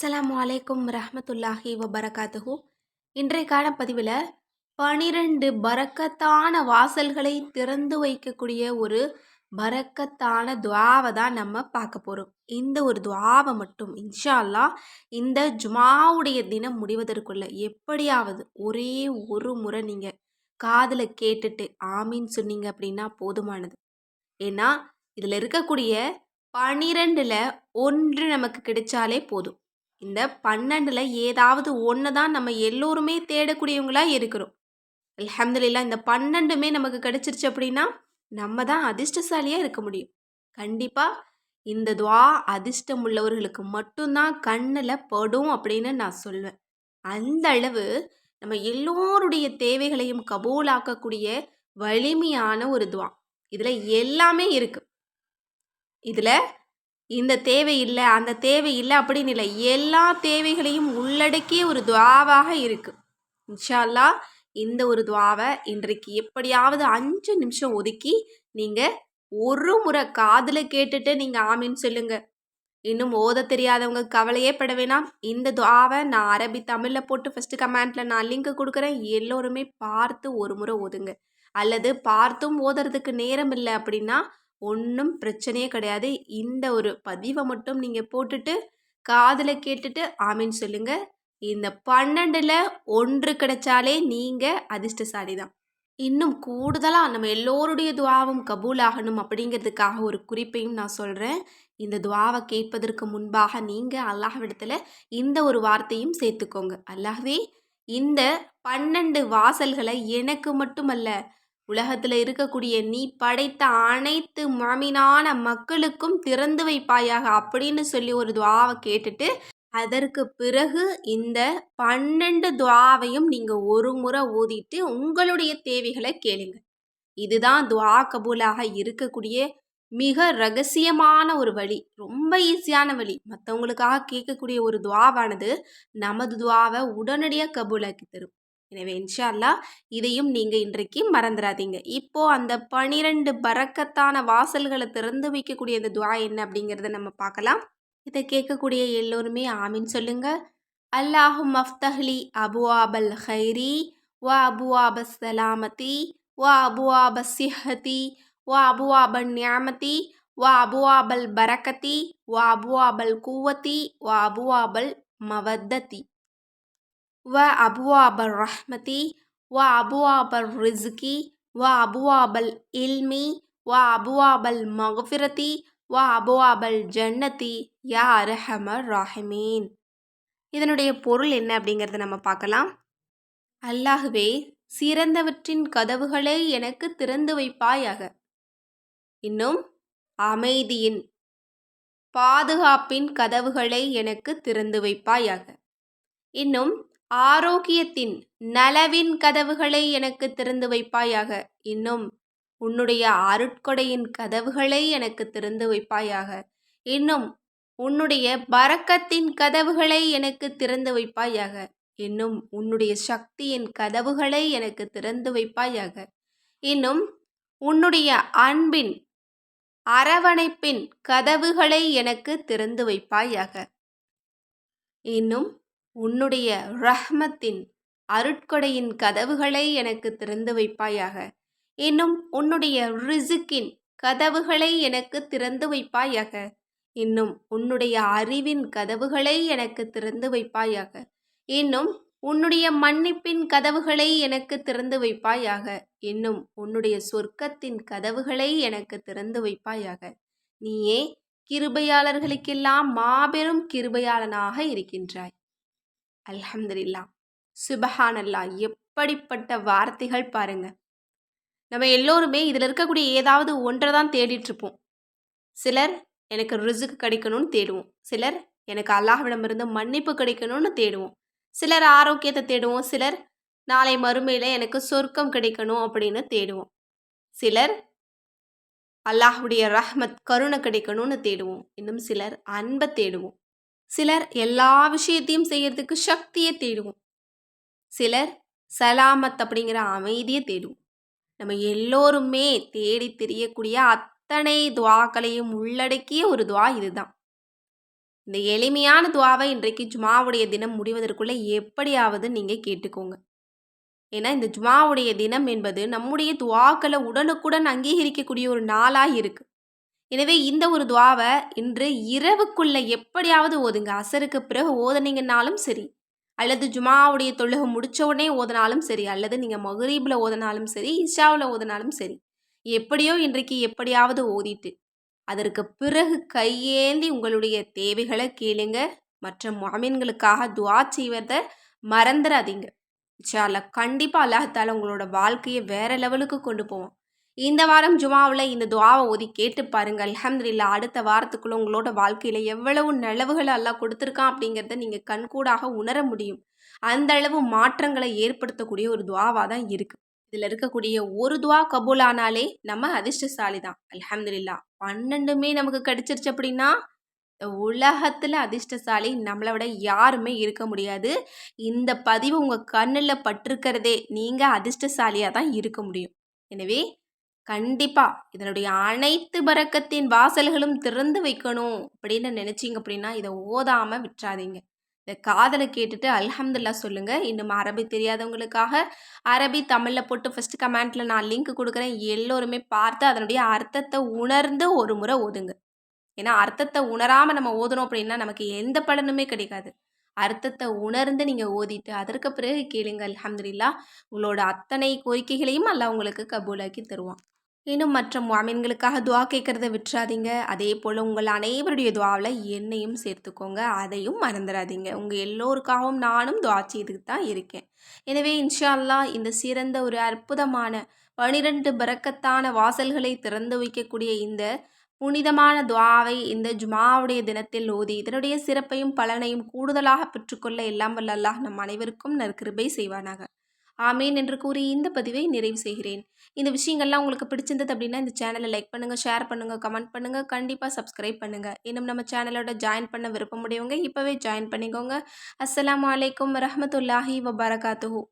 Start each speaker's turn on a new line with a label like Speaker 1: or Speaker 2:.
Speaker 1: அஸ்ஸலாமு அலைக்கும் ரஹமத்துல்லாஹி வபரகாத்துஹூ. இன்றைக்கான பதிவில் பனிரெண்டு பரக்கத்தான வாசல்களை திறந்து வைக்கக்கூடிய ஒரு பரக்கத்தான துவாவை தான் நம்ம பார்க்க போகிறோம் இந்த ஒரு துவாவை மட்டும் இன்ஷா இந்த ஜுமாவுடைய தினம் முடிவதற்குள்ள எப்படியாவது ஒரே ஒரு முறை நீங்கள் காதில் கேட்டுட்டு ஆமின்னு சொன்னீங்க அப்படின்னா போதுமானது. ஏன்னா இதில் இருக்கக்கூடிய பனிரெண்டில் ஒன்று நமக்கு கிடைச்சாலே போதும். இந்த பன்னெண்டில் ஏதாவது ஒன்று தான் நம்ம எல்லோருமே தேடக்கூடியவங்களாக இருக்கிறோம். அலமதுல்லா இந்த பன்னெண்டுமே நமக்கு கிடைச்சிருச்சு அப்படின்னா நம்ம தான் அதிர்ஷ்டசாலியாக இருக்க முடியும். கண்டிப்பாக இந்த துவா அதிர்ஷ்டம் உள்ளவர்களுக்கு மட்டும்தான் கண்ணில் படும் அப்படின்னு நான் சொல்வேன். அந்த அளவு நம்ம எல்லோருடைய தேவைகளையும் கபூலாக்கக்கூடிய வலிமையான ஒரு துவா. இதில் எல்லாமே இருக்குது இதில் இந்த தேவை இல்லை அந்த தேவை இல்லை அப்படின்னு இல்லை. எல்லா தேவைகளையும் உள்ளடக்கிய ஒரு துவாவாக இருக்கு. இன்ஷால்லா இந்த ஒரு துவாவை இன்றைக்கு எப்படியாவது அஞ்சு நிமிஷம் ஒதுக்கி நீங்கள் ஒரு முறை காதில் கேட்டுட்டு நீங்கள் ஆமின்னு சொல்லுங்க. இன்னும் ஓத தெரியாதவங்க கவலையே பட வேணாம். இந்த துவாவை நான் அரபி தமிழில் போட்டு ஃபஸ்ட்டு கமெண்ட்டில் நான் லிங்க் கொடுக்குறேன். எல்லோருமே பார்த்து ஒரு முறை ஓதுங்க. அல்லது பார்த்தும் ஓதுறதுக்கு நேரம் இல்லை அப்படின்னா ஒன்றும் பிரச்சனையே கிடையாது. இந்த ஒரு பதிவை மட்டும் நீங்கள் போட்டுட்டு காதில் கேட்டுட்டு ஆமின்னு சொல்லுங்க. இந்த பன்னெண்டில் ஒன்று கிடைச்சாலே நீங்கள் அதிர்ஷ்டசாலி தான். இன்னும் கூடுதலாக நம்ம எல்லோருடைய துவாவும் கபூல் ஆகணும் அப்படிங்கிறதுக்காக ஒரு குறிப்பையும் நான் சொல்கிறேன் இந்த துவாவை கேட்பதற்கு முன்பாக நீங்கள் அல்லாஹ்விடத்தில் இந்த ஒரு வார்த்தையும் சேர்த்துக்கோங்க. அல்லாஹ்வே இந்த பன்னெண்டு வாசல்களை எனக்கு மட்டுமல்ல உலகத்தில் இருக்கக்கூடிய நீ படைத்த அனைத்து மாமினான மக்களுக்கும் திறந்து வைப்பாயாக அப்படின்னு சொல்லி ஒரு துவாவை கேட்டுட்டு அதற்கு பிறகு இந்த பன்னெண்டு துவாவையும் நீங்கள் ஒரு முறை ஊதிட்டு உங்களுடைய தேவைகளை கேளுங்க. இதுதான் துவா கபூலாக இருக்கக்கூடிய மிக ரகசியமான ஒரு வழி ரொம்ப ஈஸியான வழி. மற்றவங்களுக்காக கேட்கக்கூடிய ஒரு துவாவானது நமது துவாவை உடனடியாக கபூலாக்கி தரும். எனவே இன்ஷா அல்லாஹ் இதையும் நீங்கள் இன்றைக்கு மறந்துடாதீங்க இப்போது அந்த பனிரெண்டு பறக்கத்தான வாசல்களை திறந்து வைக்கக்கூடிய அந்த துவா என்ன அப்படிங்கிறத நம்ம பார்க்கலாம். இதை கேட்கக்கூடிய எல்லோருமே ஆமின்னு சொல்லுங்கள் அல்லாஹும் அஃப்தஹ்லி அபுவாபல் ஹைரி வ அபுவாப சலாமதி வ அபுவாப சிஹதி வ அபுவாப நியாமதி வ அபுவாபல் பரக்கத்தி வ அபுவாபல் குவத்தி வ அபுவாபல் மவத்ததி. வ அபுவாபர் ரஹ்மதி வ அபுவாபர் ரிஸ்கி வ அபுவாபல் இல்மி வ அபுவாபல் மகஃபிரதி வ அபுவாபல் ஜன்னதி யா அரஹமர் ராஹிமீன். இதனுடைய பொருள் என்ன அப்படிங்கிறத நம்ம பார்க்கலாம். அல்லாஹுவே சிறந்தவற்றின் கதவுகளை எனக்கு திறந்து வைப்பாயாக. இன்னும் அமைதியின் பாதுகாப்பின் கதவுகளை எனக்கு திறந்து வைப்பாயாக. இன்னும் ஆரோக்கியத்தின் நலவின் கதவுகளை எனக்கு திறந்து வைப்பாயாக. இன்னும் உன்னுடைய அருட்கொடையின் கதவுகளை எனக்கு திறந்து வைப்பாயாக. இன்னும் உன்னுடைய பறக்கத்தின் கதவுகளை எனக்கு திறந்து வைப்பாயாக. இன்னும் உன்னுடைய சக்தியின் கதவுகளை எனக்கு திறந்து வைப்பாயாக. இன்னும் உன்னுடைய அன்பின் அரவணைப்பின் கதவுகளை எனக்கு திறந்து வைப்பாயாக. இன்னும் உன்னுடைய ரஹ்மத்தின் அருட்கொடையின் கதவுகளை எனக்கு திறந்து வைப்பாயாக. இன்னும் உன்னுடைய ரிசுக்கின் கதவுகளை எனக்கு திறந்து வைப்பாயாக. இன்னும் உன்னுடைய அறிவின் கதவுகளை எனக்கு திறந்து வைப்பாயாக. இன்னும் உன்னுடைய மன்னிப்பின் கதவுகளை எனக்கு திறந்து வைப்பாயாக. இன்னும் உன்னுடைய சொர்க்கத்தின் கதவுகளை எனக்கு திறந்து வைப்பாயாக. நீயே கிருபையாளர்களுக்கெல்லாம் மாபெரும் கிருபையாளனாக இருக்கின்றாய். அல்ஹம்துல்லா சுபஹானல்லா எப்படிப்பட்ட வார்த்தைகள் பாருங்க. நம்ம எல்லோருமே இதில் இருக்கக்கூடிய ஏதாவது ஒன்றை தான் தேடிட்டுருப்போம். சிலர் எனக்கு ரிசுக்கு கிடைக்கணும்னு தேடுவோம். சிலர் எனக்கு அல்லாஹ்விடமிருந்து மன்னிப்பு கிடைக்கணும்னு தேடுவோம். சிலர் ஆரோக்கியத்தை தேடுவோம். சிலர் நாளை மறுமையில் எனக்கு சொர்க்கம் கிடைக்கணும் அப்படின்னு தேடுவோம். சிலர் அல்லாஹுடைய ரஹ்மத் கருணை கிடைக்கணும்னு தேடுவோம். இன்னும் சிலர் அன்பை தேடுவோம். சிலர் எல்லா விஷயத்தையும் செய்யறதுக்கு சக்தியை தேடுவோம். சிலர் சலாமத் அப்படிங்கிற அமைதியை தேடுவோம். நம்ம எல்லோருமே தேடி தெரியக்கூடிய அத்தனை துவாக்களையும் உள்ளடக்கிய ஒரு துவா இதுதான். இந்த எளிமையான துவாவை இன்றைக்கு ஜுமாவுடைய தினம் முடிவதற்குள்ளே எப்படியாவது நீங்கள் கேட்டுக்கோங்க. ஏன்னா இந்த ஜுமாவுடைய தினம் என்பது நம்முடைய துவாக்களை உடனுக்குடன் அங்கீகரிக்கக்கூடிய ஒரு நாளாக இருக்குது எனவே இந்த ஒரு துவாவை இன்று இரவுக்குள்ள எப்படியாவது ஓதுங்க. அசருக்கு பிறகு ஓதுனீங்கன்னாலும் சரி அல்லது ஜுமாவுடைய தொழுகை முடிச்ச உடனே ஓதினாலும் சரி அல்லது நீங்கள் மகரீபில் ஓதினாலும் சரி இஷாவில் ஓதினாலும் சரி எப்படியோ இன்றைக்கு எப்படியாவது ஓதிட்டு அதற்கு பிறகு கையேந்தி உங்களுடைய தேவைகளை கேளுங்க. மற்ற மாமீன்களுக்காக துவா செய்வதை மறந்துடாதீங்க இன்ஷால்ல கண்டிப்பாக அல்லாஹால உங்களோட வாழ்க்கையை வேற லெவலுக்கு கொண்டு போவோம் இந்த வாரம் ஜுமாவில் இந்த துவாவை ஓதி கேட்டு பாருங்கள் அலமதுல்லா அடுத்த வாரத்துக்குள்ள உங்களோட வாழ்க்கையில் எவ்வளவு நிலவுகளை எல்லாம் கொடுத்துருக்கான் அப்படிங்கிறத நீங்கள் கண்கூடாக உணர முடியும். அந்த அளவு மாற்றங்களை ஏற்படுத்தக்கூடிய ஒரு துவாவாக தான் இருக்குது இதில் இருக்கக்கூடிய ஒரு துவா கபூலானாலே நம்ம அதிர்ஷ்டசாலி தான் அலமதுல்லா பன்னெண்டுமே நமக்கு கிடைச்சிருச்சு அப்படின்னா உலகத்தில் அதிர்ஷ்டசாலி நம்மளை விட யாருமே இருக்க முடியாது. இந்த பதிவு உங்கள் கண்ணில் பட்டிருக்கிறதே நீங்கள் அதிர்ஷ்டசாலியாக தான் இருக்க முடியும். எனவே கண்டிப்பாக இதனுடைய அனைத்து பறக்கத்தின் வாசல்களும் திறந்து வைக்கணும் அப்படின்னு நினச்சிங்க அப்படின்னா இதை ஓதாமல் விட்டுறாதீங்க இந்த காதலை கேட்டுட்டு அல்ஹம்துல்லா சொல்லுங்கள் இன்னும் அரபி தெரியாதவங்களுக்காக அரபி தமிழில் போட்டு ஃபஸ்ட்டு கமெண்ட்டில் நான் லிங்க் கொடுக்குறேன். எல்லோருமே பார்த்து அதனுடைய அர்த்தத்தை உணர்ந்து ஒரு முறை ஓதுங்க. ஏன்னா அர்த்தத்தை உணராமல் நம்ம ஓதுனோம் அப்படின்னா நமக்கு எந்த பலனுமே கிடைக்காது. அர்த்தத்தை உணர்ந்து நீங்கள் ஓதிட்டு அதற்கு பிறகு கேளுங்க அல்ஹம்துலில்லா. உங்களோட அத்தனை கோரிக்கைகளையும் அல்ல உங்களுக்கு கபூலாக்கி தருவான். இன்னும் மற்ற மாமீன்களுக்காக துவா கேட்குறத விட்டுறாதீங்க. அதே போல் உங்கள் அனைவருடைய துவாவில் என்னையும் சேர்த்துக்கோங்க. அதையும் மறந்துடாதீங்க உங்கள் எல்லோருக்காகவும் நானும் துவா செய்துக்கு தான் இருக்கேன். எனவே இன்ஷா அல்லாஹ் இந்த சிறந்த ஒரு அற்புதமான பனிரெண்டு பறக்கத்தான வாசல்களை திறந்து வைக்கக்கூடிய இந்த புனிதமான துவாவை இந்த ஜுமாவுடைய தினத்தில் ஓதி இதனுடைய சிறப்பையும் பலனையும் கூடுதலாக பெற்றுக்கொள்ள எல்லாம் வல்ல அல்லாஹ் நம் அனைவருக்கும் நற்கிருபை செய்வானாக. ஆமேன் என்று கூறி இந்த பதிவை நிறைவு செய்கிறேன். இந்த விஷயங்கள்லாம் உங்களுக்கு பிடிச்சிருந்தது அப்படின்னா இந்த சேனலை லைக் பண்ணுங்கள் ஷேர் பண்ணுங்கள் கமெண்ட் பண்ணுங்கள் கண்டிப்பாக சப்ஸ்கிரைப் பண்ணுங்கள் இன்னும் நம்ம சேனலோட ஜாயின் பண்ண விருப்பமுடையவங்க இப்போவே ஜாயின் பண்ணிக்கோங்க. அஸ்லாம் வலைக்கம் வரமத்துல்லாஹி வபரகாத்துஹூ.